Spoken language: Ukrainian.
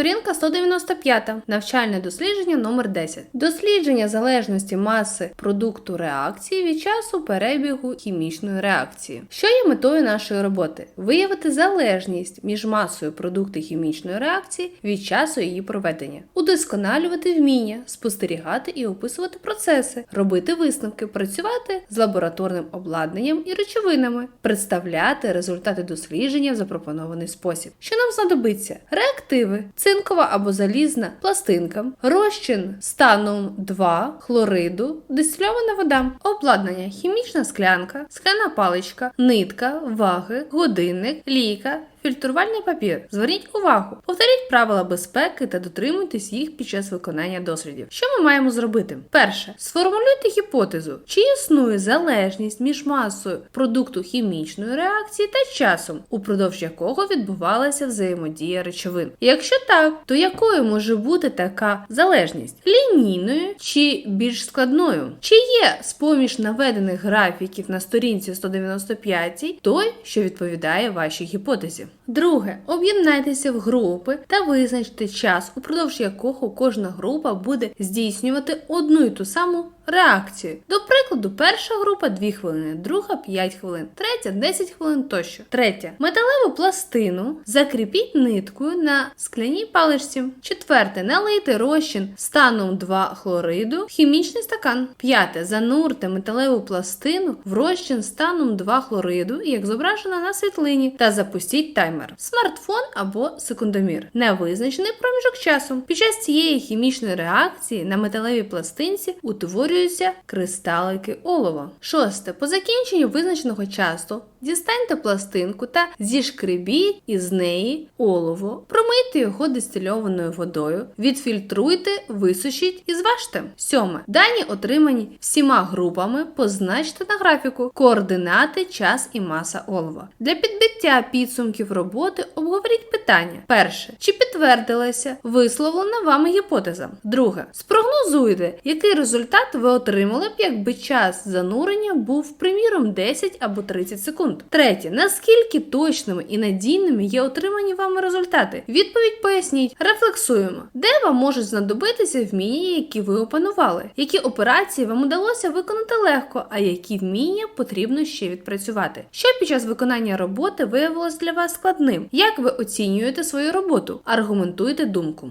Сторінка 195. Навчальне дослідження номер 10. Дослідження залежності маси продукту реакції від часу перебігу хімічної реакції. Що є метою нашої роботи? Виявити залежність між масою продукту хімічної реакції від часу її проведення, удосконалювати вміння, спостерігати і описувати процеси, робити висновки, працювати з лабораторним обладнанням і речовинами, представляти результати дослідження в запропонований спосіб. Що нам знадобиться? Реактиви, цинкова або залізна пластинка, розчин станом 2 хлориду, дистильована вода, обладнання, хімічна склянка, скляна паличка, нитка, ваги, годинник, лійка. Фільтрувальний папір. Зверніть увагу, повторіть правила безпеки та дотримуйтесь їх під час виконання дослідів. Що ми маємо зробити? Перше, сформулюйте гіпотезу, чи існує залежність між масою продукту хімічної реакції та часом, упродовж якого відбувалася взаємодія речовин. Якщо так, то якою може бути така залежність? Лінійною чи більш складною? Чи є з-поміж наведених графіків на сторінці 195 той, що відповідає вашій гіпотезі? Друге, об'єднайтеся в групи та визначте час, упродовж якого кожна група буде здійснювати одну і ту саму реакцію. До прикладу, перша група 2 хвилини, друга 5 хвилин, третя 10 хвилин тощо. Третє. Металеву пластину закріпіть ниткою на скляній паличці. Четверте. Налийте розчин станом 2 хлориду в хімічний стакан. П'яте. Занурте металеву пластину в розчин станом 2 хлориду, як зображено на світлині, та запустіть таймер. Смартфон або секундомір. Невизначений проміжок часу. Під час цієї хімічної реакції на металевій пластинці утворюються кристалики олова. Шосте. По закінченню визначеного часу дістаньте пластинку та зішкребіть із неї олово, промийте його дистильованою водою, відфільтруйте, висушіть і зважте. Сьоме. Дані отримані всіма групами, позначте на графіку координати, час і маса олова. Для підбиття підсумків роботи обговоріть питання. Перше. Чи підтвердилася висловлена вами гіпотеза? Друге. Спрогнозуйте, який результат отримали б, якби час занурення був, приміром, 10 або 30 секунд. Третє. Наскільки точними і надійними є отримані вами результати? Відповідь поясніть. Рефлексуємо, де вам можуть знадобитися вміння, які ви опанували, які операції вам удалося виконати легко, а які вміння потрібно ще відпрацювати. Що під час виконання роботи виявилось для вас складним? Як ви оцінюєте свою роботу? Аргументуйте думку.